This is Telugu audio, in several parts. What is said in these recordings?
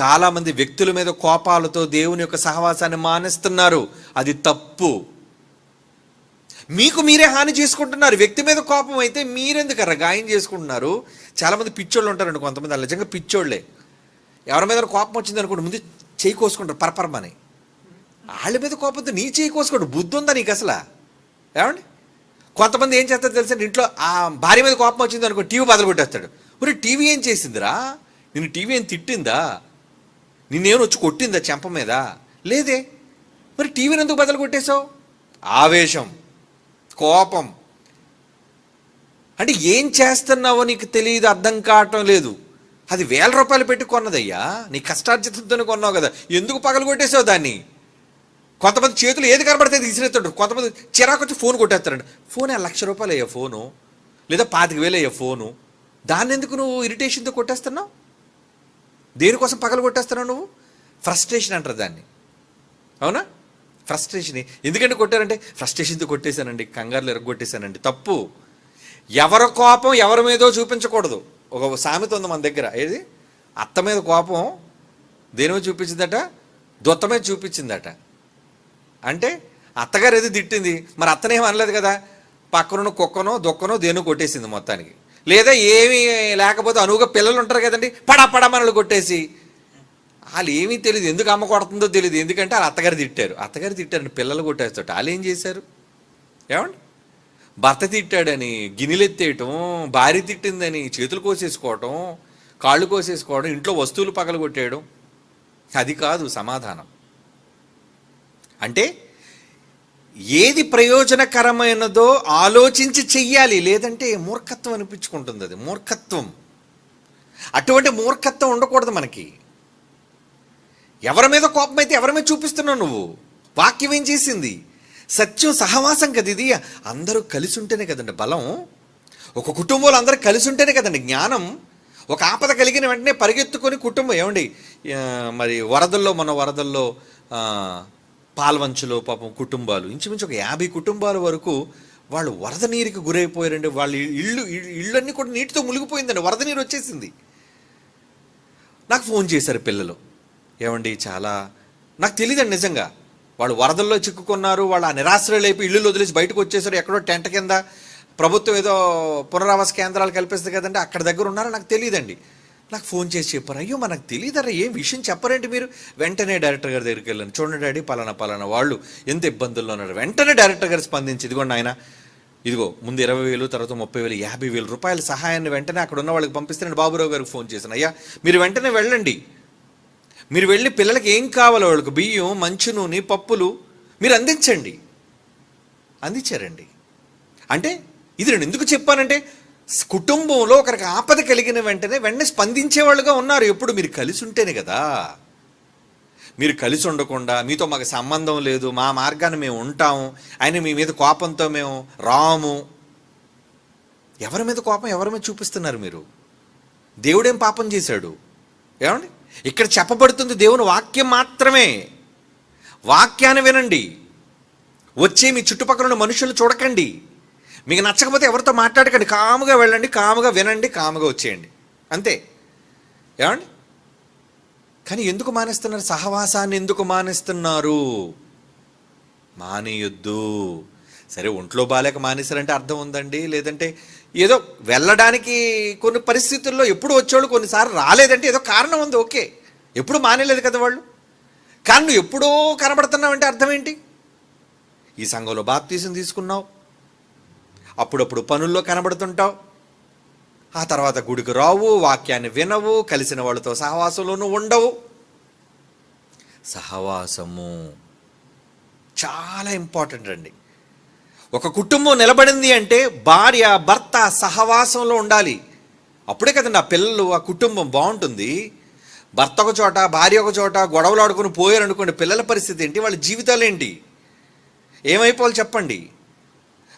చాలామంది వ్యక్తుల మీద కోపాలతో దేవుని యొక్క సహవాసాన్ని మానేస్తున్నారు. అది తప్పు. మీకు మీరే హాని చేసుకుంటున్నారు. వ్యక్తి మీద కోపం అయితే మీరెందుకరా గాయం చేసుకుంటున్నారు? చాలామంది పిచ్చోళ్ళు ఉంటారండి కొంతమంది. అలా నిజంగా పిచ్చోళ్ళే. ఎవరి మీద కోపం వచ్చింది అనుకోండి ముందు చేయి కోసుకుంటారు పరపరమని. వాళ్ళ మీద కోపంతో నీ చేయి కోసుకోండి. బుద్ధి ఉందా నీకు అసలు? ఏమండి? కొంతమంది ఏం చేస్తారు తెలుసా ఇంట్లో ఆ భార్య మీద కోపం వచ్చింది అనుకో టీవీ బదులు కొట్టేస్తాడు. మరి టీవీ ఏం చేసిందిరా? నేను టీవీ ఏం తిట్టిందా? నిన్నేమో వచ్చి కొట్టిందా చెంప మీద? లేదే. మరి టీవీని ఎందుకు బదులు కొట్టేశావు? ఆవేశం కోపం. అంటే ఏం చేస్తున్నావో నీకు తెలియదు అర్థం కావటం లేదు. అది వేల రూపాయలు పెట్టి కొన్నదయ్యా. నీ కష్టార్జితంతో కొన్నావు కదా. ఎందుకు పగలు కొట్టేసావు దాన్ని? కొంతమంది చేతులు ఏది కనబడితే తీసిరేస్తాడు కొంతమంది చిరాకు వచ్చి ఫోన్ కొట్టేస్తారండి ఫోన్ లక్ష రూపాయలు అయ్యా ఫోను. లేదా పాతిక వేలు అయ్యా ఫోను. దాన్ని ఎందుకు నువ్వు ఇరిటేషన్తో కొట్టేస్తున్నావు? దేనికోసం పగలు కొట్టేస్తున్నావు నువ్వు? ఫ్రస్ట్రేషన్ అంటారు దాన్ని. అవునా? ఫ్రస్ట్రేషన్ ఎందుకంటే కొట్టారంటే ఫ్రస్ట్రేషన్తో కొట్టేశానండి కంగారులు ఎరగొట్టేశానండి. తప్పు. ఎవరి కోపం ఎవరి మీదో చూపించకూడదు. ఒక సామెత ఉంది మన దగ్గర. ఏది? అత్త మీద కోపం దేని మీద చూపించిందట? దొత్త మీద చూపించిందట. అంటే అత్తగారు ఏదో తిట్టింది. మరి అత్తనేం అనలేదు కదా? పక్కనున్న కుక్కనో దొక్కనో దేనో కొట్టేసింది మొత్తానికి. లేదా ఏమీ లేకపోతే అనువుగా పిల్లలు ఉంటారు కదండి పడా పడా మనల్ని కొట్టేసి. వాళ్ళు ఏమీ తెలియదు ఎందుకు అమ్మ కొడుతుందో తెలియదు ఎందుకంటే వాళ్ళు అత్తగారు తిట్టారు. అత్తగారు తిట్టారు పిల్లలు కొట్టేస్తాడు వాళ్ళు ఏం చేశారు? ఏమండి? భర్త తిట్టాడని గిన్నెలెత్తేయటం భార్య తిట్టిందని చేతులు కోసేసుకోవటం కాళ్ళు కోసేసుకోవడం ఇంట్లో వస్తువులు పగలగొట్టేయడం. అది కాదు సమాధానం. అంటే ఏది ప్రయోజనకరమైనదో ఆలోచించి చెయ్యాలి. లేదంటే మూర్ఖత్వం అనిపించుకుంటుంది అది. మూర్ఖత్వం. అటువంటి మూర్ఖత్వం ఉండకూడదు మనకి. ఎవరి మీద కోపం అయితే ఎవరి మీద చూపిస్తున్నావు నువ్వు? వాక్యం ఏం చేసింది? సత్యం సహవాసం కదా ఇది. అందరూ కలిసి ఉంటేనే కదండి బలం. ఒక కుటుంబంలో అందరూ కలిసి ఉంటేనే కదండి జ్ఞానం. ఒక ఆపద కలిగిన వెంటనే పరిగెత్తుకొని కుటుంబం ఏమండి మరి వరదల్లో మన వరదల్లో పాల్వంచలో పాపం కుటుంబాలు. ఇంచుమించు ఒక యాభై కుటుంబాల వరకు వాళ్ళు వరద నీరుకి గురైపోయారండి. వాళ్ళ ఇల్లు ఇళ్ళన్నీ కూడా నీటితో మునిగిపోయిందండి. వరద నీరు వచ్చేసింది. నాకు ఫోన్ చేశారు పిల్లలు. ఏమండి చాలా నాకు తెలియదండి నిజంగా. వాళ్ళు వరదల్లో చిక్కుకున్నారు. వాళ్ళు ఆ నిరాశ్రయులైపోయి ఇళ్ళు వదిలేసి బయటకు వచ్చేసారు ఎక్కడో టెంట్ కింద ప్రభుత్వం ఏదో పునరావాస కేంద్రాలు కల్పిస్తుంది కదండి. అక్కడ దగ్గర ఉన్నారో నాకు తెలియదండి నాకు ఫోన్ చేసి చెప్పారు? అయ్యో మనకు తెలియదరా ఏం విషయం చెప్పరేంటి మీరు? వెంటనే డైరెక్టర్ గారి దగ్గరికి వెళ్ళాను. చూడండి డాడీ పలానా పలానా వాళ్ళు ఎంత ఇబ్బందుల్లో ఉన్నారు. వెంటనే డైరెక్టర్ గారు స్పందించి ఇదిగోండి ఆయన ఇదిగో ముందు ఇరవై వేలు తర్వాత ముప్పై వేలు యాభై వేలు రూపాయల సహాయాన్ని వెంటనే అక్కడ ఉన్న వాళ్ళకి పంపిస్తే బాబురావు గారికి ఫోన్ చేశాను. అయ్యా మీరు వెంటనే వెళ్ళండి. మీరు వెళ్ళి పిల్లలకి ఏం కావాలో వాళ్ళకి బియ్యం మంచు నూనె పప్పులు మీరు అందించండి. అందించారండి. అంటే ఇది నేను ఎందుకు చెప్పానంటే కుటుంబంలో ఒకరికి ఆపద కలిగిన వెంటనే వెంటనే స్పందించేవాళ్ళుగా ఉన్నారు. ఎప్పుడు మీరు కలిసి ఉంటేనే కదా. మీరు కలిసి ఉండకుండా మీతో మాకు సంబంధం లేదు మా మార్గాన్ని మేము ఉంటాము ఆయన మీ మీద కోపంతో మేము రాము. ఎవరి మీద కోపం ఎవరి మీద చూపిస్తున్నారు మీరు? దేవుడేం పాపం చేశాడు? ఏమండి? ఇక్కడ చెప్పబడుతుంది దేవుని వాక్యం మాత్రమే. వాక్యాన్ని వినండి. వచ్చి మీ చుట్టుపక్కల ఉన్న మనుషులు చూడకండి. మీకు నచ్చకపోతే ఎవరితో మాట్లాడకండి. కాముగా వెళ్ళండి కాముగా వినండి కాముగా వచ్చేయండి. అంతే. ఏమండి? కానీ ఎందుకు మానేస్తున్నారు? సహవాసాన్ని ఎందుకు మానేస్తున్నారు? మానేయొద్దు. సరే ఒంట్లో బాలేక మానేశారంటే అర్థం ఉందండి. లేదంటే ఏదో వెళ్ళడానికి కొన్ని పరిస్థితుల్లో ఎప్పుడు వచ్చేవాళ్ళు కొన్నిసార్లు రాలేదంటే ఏదో కారణం ఉంది ఓకే. ఎప్పుడు మానేలేదు కదా వాళ్ళు? కానీ నువ్వు ఎప్పుడో కనబడుతున్నావంటే అర్థం ఏంటి? ఈ సంఘంలో బాప్తీసం తీసుకున్నావు. అప్పుడప్పుడు పనుల్లో కనబడుతుంటావు. ఆ తర్వాత గుడికి రావు వాక్యాన్ని వినవు కలిసిన వాళ్ళతో సహవాసంలోనూ ఉండవు. సహవాసము చాలా ఇంపార్టెంట్ అండి. ఒక కుటుంబం నిలబడింది అంటే భార్య భర్త సహవాసంలో ఉండాలి. అప్పుడే కదండి ఆ పిల్లలు ఆ కుటుంబం బాగుంటుంది. భర్త ఒక చోట భార్య ఒక చోట గొడవలు ఆడుకుని పోయారు అనుకోండి పిల్లల పరిస్థితి ఏంటి? వాళ్ళ జీవితాలు ఏంటి? ఏమైపోవాలి చెప్పండి?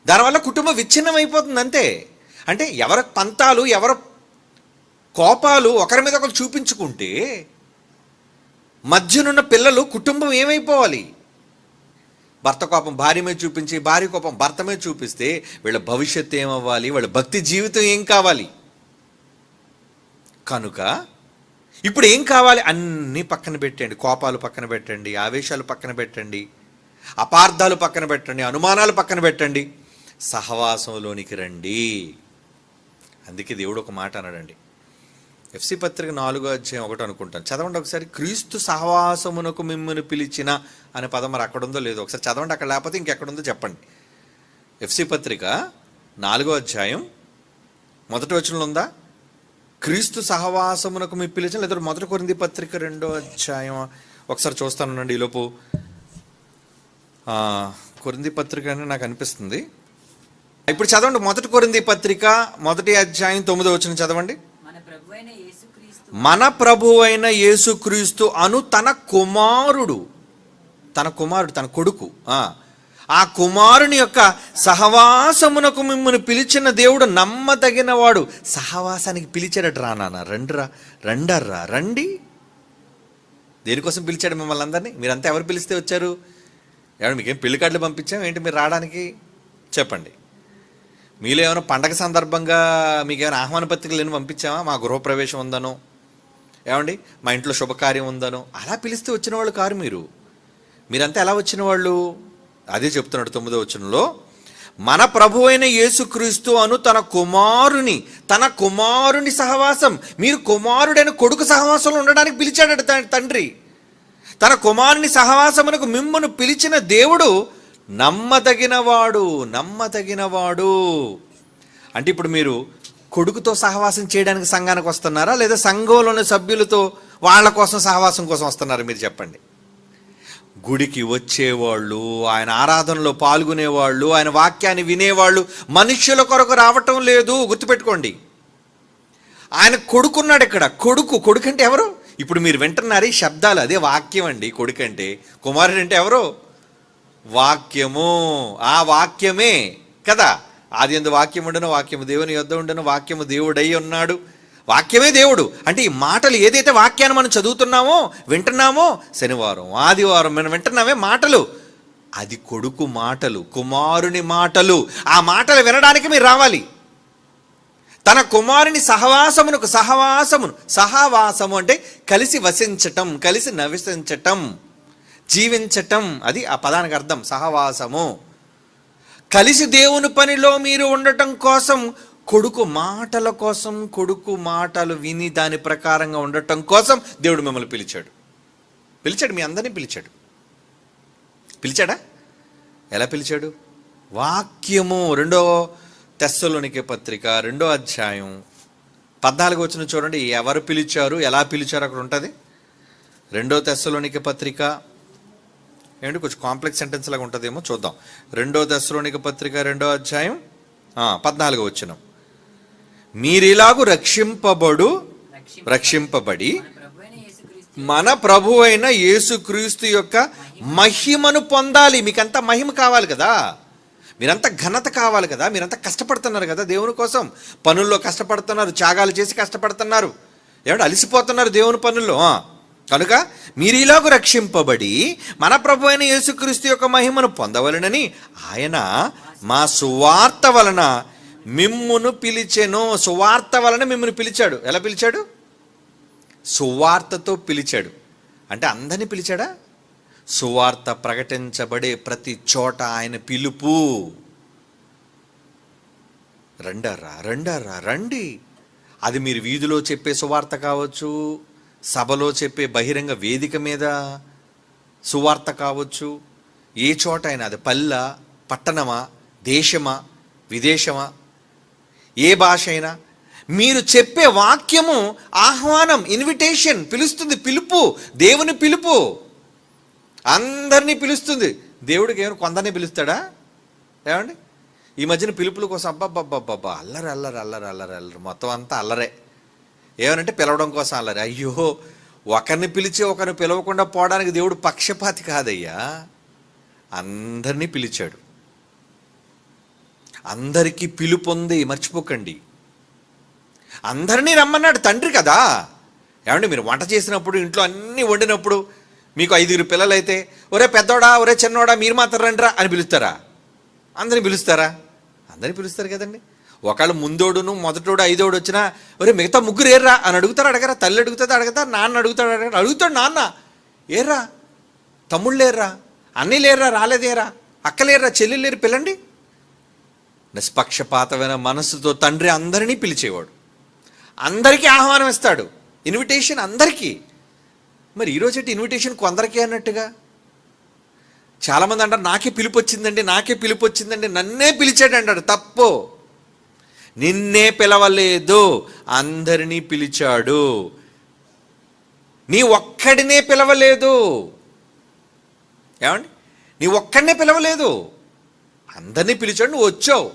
దానివల్ల కుటుంబం విచ్ఛిన్నం అయిపోతుంది అంతే. అంటే ఎవరి పంతాలు ఎవరి కోపాలు ఒకరి మీద ఒకరు చూపించుకుంటే మధ్యనున్న పిల్లలు కుటుంబం ఏమైపోవాలి? భర్త కోపం భార్య మీద చూపించి భార్య కోపం భర్త మీద చూపిస్తే వీళ్ళ భవిష్యత్తు ఏమవ్వాలి? వాళ్ళ భక్తి జీవితం ఏం కావాలి? కనుక ఇప్పుడు ఏం కావాలి? అన్నీ పక్కన పెట్టండి. కోపాలు పక్కన పెట్టండి ఆవేశాలు పక్కన పెట్టండి అపార్థాలు పక్కన పెట్టండి అనుమానాలు పక్కన పెట్టండి. సహవాసంలోనికి రండి. అందుకే దేవుడు ఒక మాట అన్నాడండి. ఎఫ్సి పత్రిక నాలుగో అధ్యాయం ఒకటి అనుకుంటాను. చదవండి ఒకసారి. క్రీస్తు సహవాసమునకు మిమ్మల్ని పిలిచిన అనే పదం మరి అక్కడ ఉందో లేదో ఒకసారి చదవండి. అక్కడ లేకపోతే ఇంకెక్కడుందో చెప్పండి. ఎఫ్సి పత్రిక నాలుగో అధ్యాయం మొదటి వచనంలో ఉందా? క్రీస్తు సహవాసమునకు మీ పిలిచిన లేదా మొదటి కొరింది పత్రిక రెండో అధ్యాయం. ఒకసారి చూస్తానండి ఈలోపు. కొరింది పత్రిక అని నాకు అనిపిస్తుంది. ఇప్పుడు చదవండి మొదటి కొరింది పత్రిక మొదటి అధ్యాయం తొమ్మిదో వచ్చిన చదవండి. మన ప్రభు అయిన యేసుక్రీస్తు అను తన కుమారుడు తన కుమారుడు తన కొడుకు ఆ. ఆ కుమారుని యొక్క సహవాసమునకు మిమ్మల్ని పిలిచిన దేవుడు నమ్మదగిన వాడు సహవాసానికి పిలిచాడట రా నాన్న రండిరా రండర్రా రండి. దేనికోసం పిలిచాడు మిమ్మల్ని అందరినీ? మీరంతా ఎవరు పిలిస్తే వచ్చారు? ఎవరు మీకేం పెళ్ళి కార్డులు పంపించాం? ఏంటి మీరు రావడానికి? చెప్పండి. మీలో ఏమైనా పండగ సందర్భంగా మీకు ఏమైనా ఆహ్వాన పత్రికలు ఏమైనా పంపించామా మా గృహప్రవేశం ఉందనో. ఏమండి? మా ఇంట్లో శుభకార్యం ఉందనో. అలా పిలిస్తే వచ్చిన వాళ్ళు కారు మీరు. మీరంతా ఎలా వచ్చిన వాళ్ళు అదే చెప్తున్నాడు తొమ్మిదో వచనంలో. మన ప్రభు అయిన యేసుక్రీస్తు అను తన కుమారుని తన కుమారుని సహవాసం మీరు కుమారుడైన కొడుకు సహవాసంలో ఉండడానికి పిలిచాడట తండ్రి. తన కుమారుని సహవాసమునకు మిమ్మను పిలిచిన దేవుడు నమ్మదగినవాడు నమ్మదగినవాడు. అంటే ఇప్పుడు మీరు కొడుకుతో సహవాసం చేయడానికి సంఘానికి వస్తున్నారా? లేదా సంఘంలోని సభ్యులతో వాళ్ళ కోసం సహవాసం కోసం వస్తున్నారా మీరు చెప్పండి. గుడికి వచ్చేవాళ్ళు ఆయన ఆరాధనలో పాల్గొనేవాళ్ళు ఆయన వాక్యాన్ని వినేవాళ్ళు మనుష్యుల కొరకు రావటం లేదు గుర్తుపెట్టుకోండి. ఆయన కొడుకున్నాడు ఇక్కడ కొడుకు. కొడుకు అంటే ఎవరు? ఇప్పుడు మీరు వింటున్నారు ఈ శబ్దాలు అదే వాక్యం అండి కొడుకంటే. కుమారుడు అంటే ఎవరు? వాక్యము. ఆ వాక్యమే కదా? ఆది ఎందు వాక్యం ఉండను వాక్యము దేవుని యొద్ద ఉండను వాక్యము దేవుడై ఉన్నాడు. వాక్యమే దేవుడు. అంటే ఈ మాటలు ఏదైతే వాక్యాన్ని మనం చదువుతున్నామో వింటున్నామో శనివారం ఆదివారం మనం వింటున్నామే మాటలు. అది కొడుకు మాటలు కుమారుని మాటలు. ఆ మాటలు వినడానికి మీరు రావాలి. తన కుమారుని సహవాసమునకు సహవాసమును సహవాసము అంటే కలిసి వసించటం కలిసి నవసించటం. జీవించటం అది ఆ పదానికి అర్థం సహవాసము. కలిసి దేవుని పనిలో మీరు ఉండటం కోసం కొడుకు మాటల కోసం కొడుకు మాటలు విని దాని ప్రకారంగా ఉండటం కోసం దేవుడు మిమ్మల్ని పిలిచాడు. పిలిచాడు మీ అందరినీ పిలిచాడు. పిలిచాడా? ఎలా పిలిచాడు? వాక్యము రెండో తెస్సలోనికే పత్రిక రెండో అధ్యాయం. పద్నాలుగు వచ్చిన చూడండి ఎవరు పిలిచారు ఎలా పిలిచారు అక్కడ ఉంటుంది? రెండో తెస్సలోనికే పత్రిక ఏమిటి కొంచెం కాంప్లెక్స్ సెంటెన్స్ లాగా ఉంటుందేమో చూద్దాం. రెండో దశలోనిక పత్రిక రెండో అధ్యాయం పద్నాలుగో వచ్చిన మీరిలాగు రక్షింపబడు రక్షింపబడి మన ప్రభు అయిన యేసుక్రీస్తు యొక్క మహిమను పొందాలి. మీకంతా మహిమ కావాలి కదా? మీరంతా ఘనత కావాలి కదా? మీరంతా కష్టపడుతున్నారు కదా దేవుని కోసం? పనుల్లో కష్టపడుతున్నారు త్యాగాలు చేసి కష్టపడుతున్నారు. ఏమంటే అలసిపోతున్నారు దేవుని పనుల్లో కనుక మీరు ఇలాగ రక్షింపబడి మన ప్రభు అయిన యేసుక్రీస్తు యొక్క మహిమను పొందవలనని ఆయన మా సువార్త వలన మిమ్మును పిలిచెను. సువార్త వలన మిమ్మల్ని పిలిచాడు. ఎలా పిలిచాడు? సువార్తతో పిలిచాడు. అంటే అందరిని పిలిచాడా? సువార్త ప్రకటించబడే ప్రతి చోట ఆయన పిలుపు. రండరా రండరా రండి. అది మీరు వీధిలో చెప్పే సువార్త కావచ్చు సభలో చెప్పే బహిరంగ వేదిక మీద సువార్త కావచ్చు ఏ చోట అయినా అది పల్ల పట్టణమా దేశమా విదేశమా ఏ భాష అయినా మీరు చెప్పే వాక్యము ఆహ్వానం ఇన్విటేషన్ పిలుస్తుంది పిలుపు దేవుని పిలుపు. అందరినీ పిలుస్తుంది. దేవుడికి ఏమైనా కొందరిని పిలుస్తాడా? ఏమండి? ఈ మధ్యన పిలుపుల కోసం అబ్బబ్బబ్బబ్బబ్బా అల్లరి అల్లరి అల్లరి అల్లరి అల్లరి. మొత్తం అంతా అల్లరే. ఏమనంటే పిలవడం కోసం అల్లరి అయ్యో ఒకరిని పిలిచి ఒకరిని పిలవకుండా పోవడానికి దేవుడు పక్షపాతి కాదయ్యా. అందరినీ పిలిచాడు. అందరికీ పిలుపు ఉంది మర్చిపోకండి. అందరినీ రమ్మన్నాడు తండ్రి కదా. ఏమండి మీరు వంట చేసినప్పుడు ఇంట్లో అన్నీ వండినప్పుడు మీకు ఐదుగురు పిల్లలైతే ఒరే పెద్దోడా ఒరే చిన్నోడా మీరు మాత్రం రండిరా అని పిలుస్తారా? అందరిని పిలుస్తారా? అందరిని పిలుస్తారు కదండి. ఒకళ్ళు ముందోడును మొదటోడు ఐదోడు వచ్చినా ఒరే మిగతా ముగ్గురు ఏర్రా? అని అడుగుతారు అడగరా? తల్లి అడుగుతుంది అడగతా నాన్న అడుగుతాడు అడగరా? అడుగుతాడు నాన్న. ఏర్రా? తమ్ముళ్ళు లేర్రా? అన్నీ లేర్రా? రాలేదేరా అక్కలేర్రా చెల్లెలు లేరు? పిల్లండి? నిష్పక్షపాతమైన మనస్సుతో తండ్రి అందరినీ పిలిచేవాడు. అందరికీ ఆహ్వానం ఇస్తాడు. ఇన్విటేషన్ అందరికీ. మరి ఈరోజు ఇన్విటేషన్ కొందరికే అన్నట్టుగా? చాలామంది అంటారు నాకే పిలుపు వచ్చిందండి నాకే పిలుపు వచ్చిందండి నన్నే పిలిచాడు అంటాడు తప్పు. నిన్నే పిలవలేదు అందరినీ పిలిచాడు. నీ ఒక్కడినే పిలవలేదు. ఏమండి? నీ ఒక్కడినే పిలవలేదు. అందరినీ పిలిచాడు నువ్వు వచ్చావు.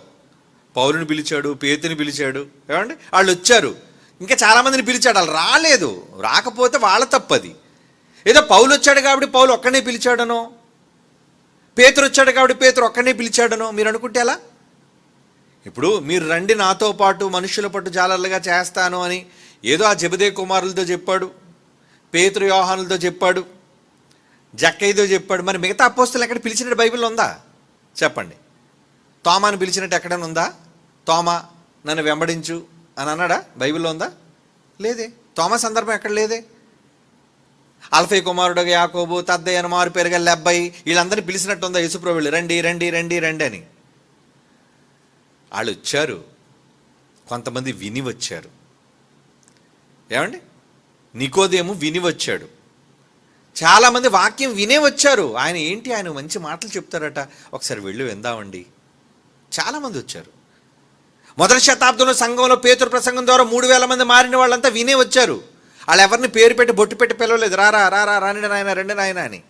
పౌరుని పిలిచాడు పేతుని పిలిచాడు. ఏమండి? వాళ్ళు వచ్చారు. ఇంకా చాలామందిని పిలిచాడు వాళ్ళు రాలేదు. రాకపోతే వాళ్ళ తప్పది. ఏదో పౌలు వచ్చాడు కాబట్టి పౌలు ఒక్కనే పిలిచాడనో? పేతురు వచ్చాడు కాబట్టి పేతురు ఒక్కనే పిలిచాడనో? మీరు అనుకుంటే ఎలా? ఇప్పుడు మీరు రండి నాతో పాటు మనుషుల పట్టు జాలర్లుగా చేస్తాను అని ఏదో ఆ జబదే కుమారులతో చెప్పాడు పేతురు యోహానులతో చెప్పాడు జక్కయ్యతో చెప్పాడు. మరి మిగతా అపోస్తులు ఎక్కడ పిలిచినట్టు బైబిల్ ఉందా? చెప్పండి. తోమాను పిలిచినట్టు ఎక్కడైనా ఉందా? తోమా నన్ను వెంబడించు అని అన్నాడా? బైబిల్లో ఉందా? లేదే. తోమా సందర్భం ఎక్కడ లేదే? అల్ఫై కుమారుడు యాకోబు తద్దయ్య అని మారు పేరుగా లెబ్బాయి వీళ్ళందరినీ పిలిచినట్టు ఉందా? యేసుప్రభుళ్ళు రండి రండి రండి రండి అని. వాళ్ళు వచ్చారు. కొంతమంది విని వచ్చారు. ఏమండి? నికోదేము విని వచ్చాడు. చాలామంది వాక్యం వినే వచ్చారు. ఆయన ఏంటి? ఆయన మంచి మాటలు చెప్తారట. ఒకసారి వెళ్ళి విందామండి. చాలామంది వచ్చారు. మొదటి శతాబ్దంలో సంఘంలో పేతురు ప్రసంగం ద్వారా మూడు వేల మంది మారిన వాళ్ళంతా వినే వచ్చారు. వాళ్ళు ఎవరిని పేరు పెట్టి బొట్టు పెట్టి పిలవలేదు. రారా రారా రాని నాయన రండి నాయన అని.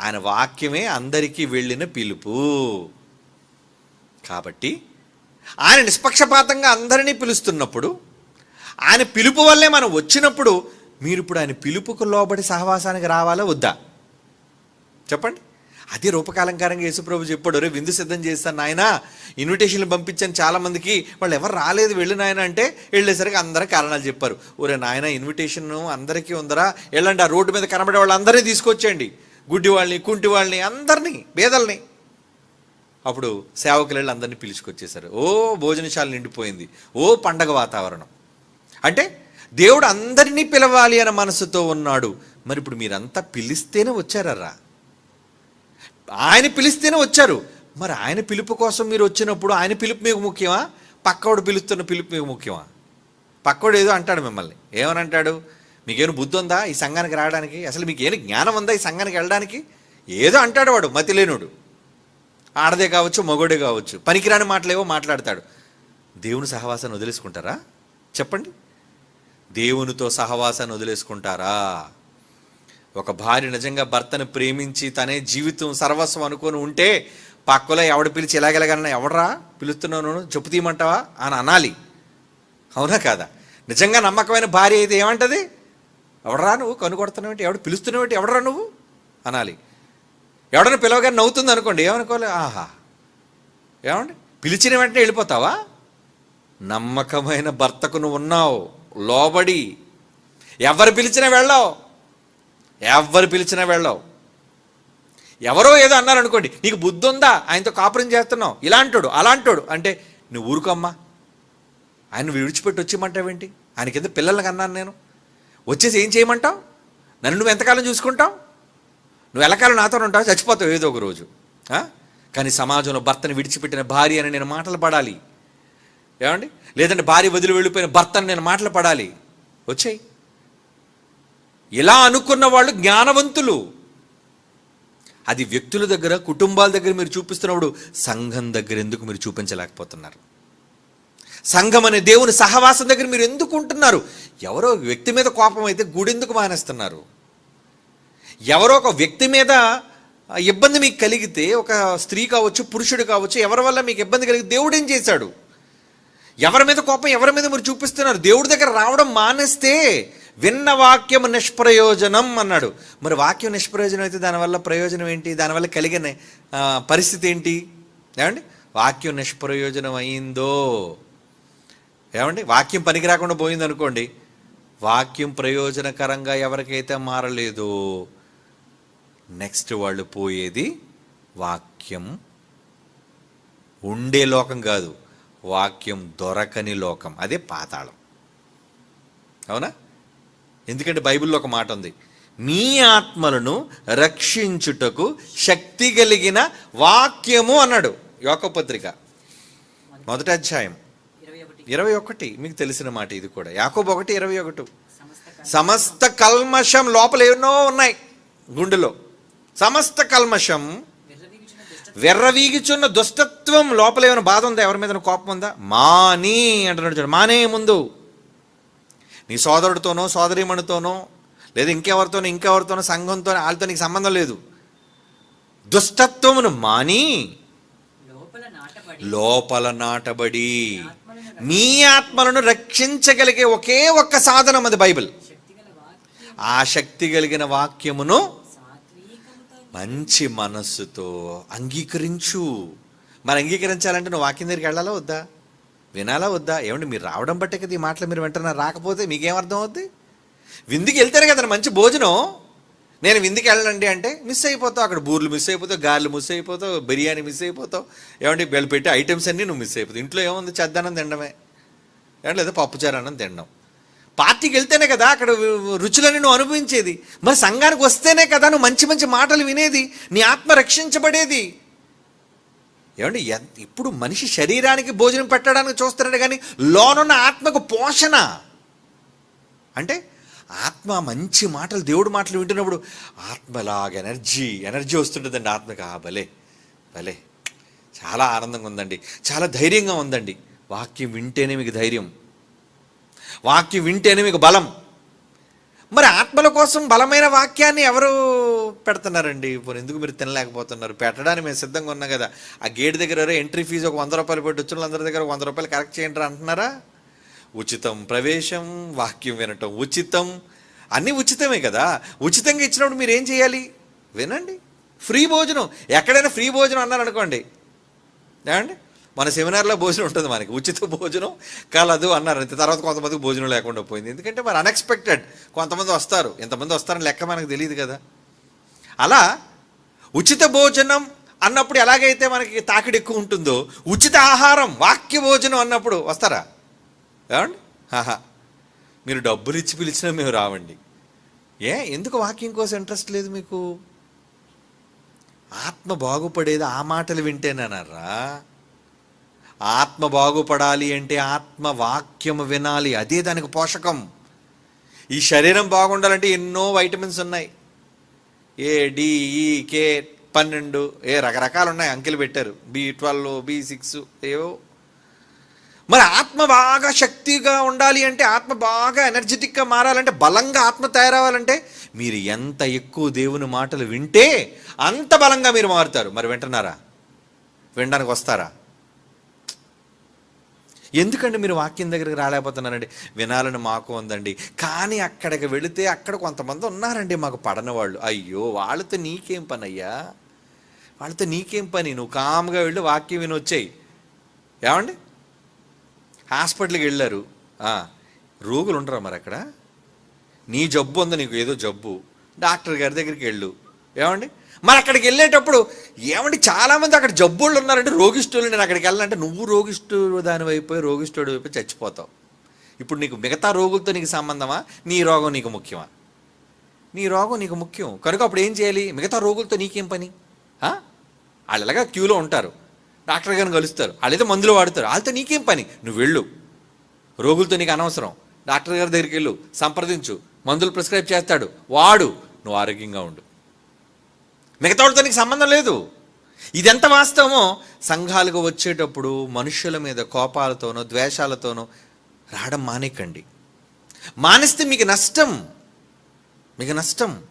ఆయన వాక్యమే అందరికీ వెళ్ళిన పిలుపు. కాబట్టి ఆయన నిష్పక్షపాతంగా అందరినీ పిలుస్తున్నప్పుడు ఆయన పిలుపు వల్లే మనం వచ్చినప్పుడు మీరు ఇప్పుడు ఆయన పిలుపుకు లోబడి సహవాసానికి రావాలా వద్దా? చెప్పండి. అదే రూపకాలంకారంగా యేసుప్రభు చెప్పాడు రే విందు సిద్ధం చేస్తాను నాయన. ఇన్విటేషన్లు పంపించాను చాలామందికి. వాళ్ళు ఎవరు రాలేదు వెళ్ళి ఆయన అంటే వెళ్ళేసరికి అందరూ కారణాలు చెప్పారు. ఒరే నాయన ఇన్విటేషన్ అందరికీ ఉందరా? వెళ్ళండి ఆ రోడ్డు మీద కనబడే వాళ్ళందరినీ తీసుకొచ్చేయండి. గుడ్డి వాళ్ళని కుంటి వాళ్ళని అందరినీ పేదల్ని అప్పుడు సేవకులు వెళ్ళి అందరినీ పిలుచుకొచ్చేసారు ఓ భోజనశాల నిండిపోయింది. ఓ పండగ వాతావరణం. అంటే దేవుడు అందరినీ పిలవాలి అనే మనసుతో ఉన్నాడు. మరి ఇప్పుడు మీరంతా పిలిస్తేనే వచ్చారరా ఆయన పిలిస్తేనే వచ్చారు. మరి ఆయన పిలుపు కోసం మీరు వచ్చినప్పుడు ఆయన పిలుపు మీకు ముఖ్యమా? పక్కవాడు పిలుస్తున్న పిలుపు మీకు ముఖ్యమా? పక్కవాడు ఏదో అంటాడు మిమ్మల్ని. ఏమని అంటాడు మీకేమైనా బుద్ధి ఉందా ఈ సంఘానికి రావడానికి? అసలు మీకు ఏమైనా జ్ఞానం ఉందా ఈ సంఘానికి వెళ్ళడానికి? ఏదో అంటాడు వాడు మతి లేనుడు ఆడదే కావచ్చు మగోడే కావచ్చు. పనికిరాని మాటలేవో మాట్లాడతాడు. దేవుని సహవాసాన్ని వదిలేసుకుంటారా? చెప్పండి. దేవునితో సహవాసాన్ని వదిలేసుకుంటారా? ఒక భార్య నిజంగా భర్తను ప్రేమించి తనే జీవితం సర్వస్వం అనుకొని ఉంటే పక్కలో ఎవడు పిలిచి ఎలాగెలాగన్నా ఎవడరా? పిలుస్తున్నాను చెప్పు తీయమంటావా? అని అనాలి. అవునా కాదా? నిజంగా నమ్మకమైన భార్య అయితే ఏమంటది? ఎవడరా నువ్వు? కనుకొడుతున్నావు ఎవడు? పిలుస్తున్నావు ఎవడరా నువ్వు? అనాలి. ఎవడన్నా పిలవగానే నవ్వుతుంది అనుకోండి ఏమనుకోలే ఆహా. ఏమండి? పిలిచిన వెంటనే వెళ్ళిపోతావా? నమ్మకమైన భర్తకు నువ్వు ఉన్నావు లోబడి. ఎవరు పిలిచినా వెళ్ళావు. ఎవరు పిలిచినా వెళ్ళావు. ఎవరో ఏదో అన్నారనుకోండి నీకు బుద్ధి ఉందా? ఆయనతో కాపురం చేస్తున్నావు. ఇలాంటోడు అలాంటోడు. అంటే నువ్వు ఊరుకోమ్మా. ఆయన విడిచిపెట్టి వచ్చేయమంటావేంటి ఆయన కింద పిల్లలకి అన్నాను నేను. వచ్చేసి ఏం చేయమంటావు? నన్ను నువ్వు ఎంతకాలం చూసుకుంటావు? నువ్వు ఎల్లకాలం నాతో ఉంటావు? చచ్చిపోతావు ఏదో ఒక రోజు. కానీ సమాజంలో భర్తను విడిచిపెట్టిన భార్య అని నేను మాటలు పడాలి. ఏమండి? లేదంటే భార్య వదిలి వెళ్ళిపోయిన భర్తను నేను మాటలు పడాలి. వచ్చాయి. ఇలా అనుకున్న వాళ్ళు జ్ఞానవంతులు. అది వ్యక్తుల దగ్గర కుటుంబాల దగ్గర మీరు చూపిస్తున్నప్పుడు సంఘం దగ్గర ఎందుకు మీరు చూపించలేకపోతున్నారు? సంఘం అనే దేవుని సహవాసం దగ్గర మీరు ఎందుకు ఉంటున్నారు? ఎవరో వ్యక్తి మీద కోపం అయితే గుడెందుకు మానేస్తున్నారు? ఎవరో ఒక వ్యక్తి మీద ఇబ్బంది మీకు కలిగితే ఒక స్త్రీ కావచ్చు పురుషుడు కావచ్చు ఎవరి వల్ల మీకు ఇబ్బంది కలిగి దేవుడు ఏం చేశాడు? ఎవరి మీద కోపం ఎవరి మీద మీరు చూపిస్తున్నారు? దేవుడి దగ్గర రావడం మానేస్తే విన్న వాక్యం నిష్ప్రయోజనం అన్నాడు. మరి వాక్యం నిష్ప్రయోజనం అయితే దానివల్ల ప్రయోజనం ఏంటి? దానివల్ల కలిగిన పరిస్థితి ఏంటి? ఏమండి? వాక్యం నిష్ప్రయోజనం అయిందో? ఏమండి? వాక్యం పనికి రాకుండా పోయింది అనుకోండి వాక్యం ప్రయోజనకరంగా ఎవరికైతే మారలేదో నెక్స్ట్ వాళ్ళు పోయేది వాక్యం. ఉండే లోకం కాదు వాక్యం దొరకని లోకం. అదే పాతాళం. అవునా? ఎందుకంటే బైబిల్లో ఒక మాట ఉంది మీ ఆత్మలను రక్షించుటకు శక్తి కలిగిన వాక్యము అన్నాడు యోకపత్రిక మొదటి అధ్యాయం. ఇరవై ఒకటి. మీకు తెలిసిన మాట ఇది కూడా. యాకోబు ఒకటి ఇరవై ఒకటి. సమస్త కల్మషం లోపల ఎన్నో ఉన్నాయి గుండెలో. సమస్త కల్మషం వెర్రవీగిచున్న దుష్టత్వం లోపల ఏమైనా బాధ ఉందా? ఎవరి మీద కోపం ఉందా? మాని అంటున్నాడు చూడు మానే ముందు. నీ సోదరుడితోనో సోదరిమణితోనో లేదా ఇంకెవరితోనో ఇంకెవరితోనో సంఘంతో వాళ్ళతో నీకు సంబంధం లేదు. దుష్టత్వమును మాని లోపల నాటబడి మీ ఆత్మలను రక్షించగలిగే ఒకే ఒక్క సాధనం అది బైబిల్. ఆ శక్తి కలిగిన వాక్యమును మంచి మనస్సుతో అంగీకరించు. మరి అంగీకరించాలంటే నువ్వు వాక్యం దగ్గరికి వెళ్ళాలా వద్దా? వినాలా వద్దా? ఏమండి మీరు రావడం బట్టే కదా ఈ మాటలు మీరు వింటున్నారు రాకపోతే మీకేం అర్థం అవుద్ది? విందుకి వెళ్తేనే కదా మంచి భోజనం. నేను విందుకి వెళ్ళండి అంటే మిస్ అయిపోతావు. అక్కడ బూర్లు మిస్ అయిపోతావు గార్లు మిస్ అయిపోతావు బిర్యానీ మిస్ అయిపోతావు. ఏమంటే వీళ్ళు పెట్టే ఐటమ్స్ అన్నీ నువ్వు మిస్ అయిపోతావు. ఇంట్లో ఏముంది? చెద్దనం తినడమే. ఏమంటే లేదా పప్పుచారన్నం తినడం. పార్టీకి వెళ్తేనే కదా అక్కడ రుచులని నువ్వు అనుభవించేది. మరి సంఘానికి వస్తేనే కదా నువ్వు మంచి మంచి మాటలు వినేది. నీ ఆత్మ రక్షించబడేది. ఏమండి ఇప్పుడు మనిషి శరీరానికి భోజనం పెట్టడానికి చూస్తున్నాడు కానీ లోనున్న ఆత్మకు పోషణ. అంటే ఆత్మ మంచి మాటలు దేవుడు మాటలు వింటున్నప్పుడు ఆత్మలాగా ఎనర్జీ ఎనర్జీ వస్తుంటుందండి ఆత్మకి. ఆ భలే భలే. చాలా ఆనందంగా ఉందండి. చాలా ధైర్యంగా ఉందండి. వాక్యం వింటేనే మీకు ధైర్యం. వాక్యం వింటేనే మీకు బలం. మరి ఆత్మల కోసం బలమైన వాక్యాన్ని ఎవరు పెడుతున్నారండి? ఇప్పుడు ఎందుకు మీరు తినలేకపోతున్నారు? పెట్టడానికి మేము సిద్ధంగా ఉన్నాం కదా. ఆ గేట్ దగ్గర ఎంట్రీ ఫీజు ఒక వంద రూపాయలు పెట్టి వచ్చిన అందరి దగ్గర వంద రూపాయలు కరెక్ట్ చేయండి అంటున్నారా? ఉచితం ప్రవేశం వాక్యం వినటం ఉచితం. అన్నీ ఉచితమే కదా. ఉచితంగా ఇచ్చినప్పుడు మీరు ఏం చేయాలి? వినండి. ఫ్రీ భోజనం. ఎక్కడైనా ఫ్రీ భోజనం అన్నారనుకోండి. ఏమండి? మన సెమినార్లో భోజనం ఉంటుంది మనకి. ఉచిత భోజనం కలదు అన్నారు. అంతే తర్వాత కొంతమందికి భోజనం లేకుండా పోయింది. ఎందుకంటే మరి అన్ఎక్స్పెక్టెడ్ కొంతమంది వస్తారు. ఎంతమంది వస్తారని లెక్క మనకు తెలియదు కదా. అలా ఉచిత భోజనం అన్నప్పుడు ఎలాగైతే మనకి తాకిడి ఎక్కువ ఉంటుందో ఉచిత ఆహారం వాక్య భోజనం అన్నప్పుడు వస్తారా? ఏమండి? ఆహా. మీరు డబ్బులు ఇచ్చి పిలిచినా మేము రావండి. ఏ? ఎందుకు వాక్యం కోసం ఇంట్రెస్ట్ లేదు మీకు? ఆత్మ బాగుపడేది ఆ మాటలు వింటేనన్నారా ఆత్మ బాగుపడాలి అంటే ఆత్మ వాక్యము వినాలి. అదే దానికి పోషకం. ఈ శరీరం బాగుండాలంటే ఎన్నో వైటమిన్స్ ఉన్నాయి. ఏ డి కే పన్నెండు ఏ రకరకాలు ఉన్నాయి అంకెలు పెట్టారు. బి ట్వెల్వ్ బి సిక్స్ ఏవో. మరి ఆత్మ బాగా శక్తిగా ఉండాలి అంటే ఆత్మ బాగా ఎనర్జెటిక్గా మారాలంటే బలంగా ఆత్మ తయారవ్వాలంటే మీరు ఎంత ఎక్కువ దేవుని మాటలు వింటే అంత బలంగా మీరు మారుతారు. మరి వింటున్నారా? వినడానికి వస్తారా? ఎందుకండి మీరు వాక్యం దగ్గరికి రాలేకపోతున్నారండి? వినాలని మాకు ఉందండి. కానీ అక్కడికి వెళితే అక్కడ కొంతమంది ఉన్నారండి మాకు పడని వాళ్ళు అయ్యో వాళ్ళతో నీకేం పని అయ్యా వాళ్ళతో నీకేం పని? నువ్వు కామ్గా వెళ్ళి వాక్యం విని వచ్చాయి ఏమండి? హాస్పిటల్కి వెళ్ళారు. రోగులు ఉండరా మరి అక్కడ? నీ జబ్బు ఉంది నీకు ఏదో జబ్బు. డాక్టర్ గారి దగ్గరికి వెళ్ళు. ఏమండి? మరి అక్కడికి వెళ్ళేటప్పుడు ఏమంటే చాలామంది అక్కడ జబ్బుళ్ళు ఉన్నారంటే రోగిష్ఠులు నేను అక్కడికి వెళ్ళాలంటే నువ్వు రోగిష్ఠు దాని అయిపోయి రోగిష్ఠుడు వైపు చచ్చిపోతావు. ఇప్పుడు నీకు మిగతా రోగులతో నీకు సంబంధమా? నీ రోగం నీకు ముఖ్యమా? నీ రోగం నీకు ముఖ్యం. కనుక అప్పుడు ఏం చేయాలి? మిగతా రోగులతో నీకేం పని? వాళ్ళు ఎలాగా క్యూలో ఉంటారు. డాక్టర్ గారిని కలుస్తారు. వాళ్ళైతే మందులు వాడుతారు. వాళ్ళతో నీకేం పని? నువ్వు వెళ్ళు. రోగులతో నీకు అనవసరం. డాక్టర్ గారి దగ్గరికి వెళ్ళు. సంప్రదించు. మందులు ప్రిస్క్రైబ్ చేస్తాడు. వాడు. నువ్వు ఆరోగ్యంగా ఉండు. మిగతా వాళ్ళతో నీకు సంబంధం లేదు. ఇదెంత వాస్తవమో? సంఘాలకు వచ్చేటప్పుడు మనుషుల మీద కోపాలతోనో ద్వేషాలతోనో రావడం మానేకండి. మానేస్తే మీకు నష్టం. మీకు నష్టం.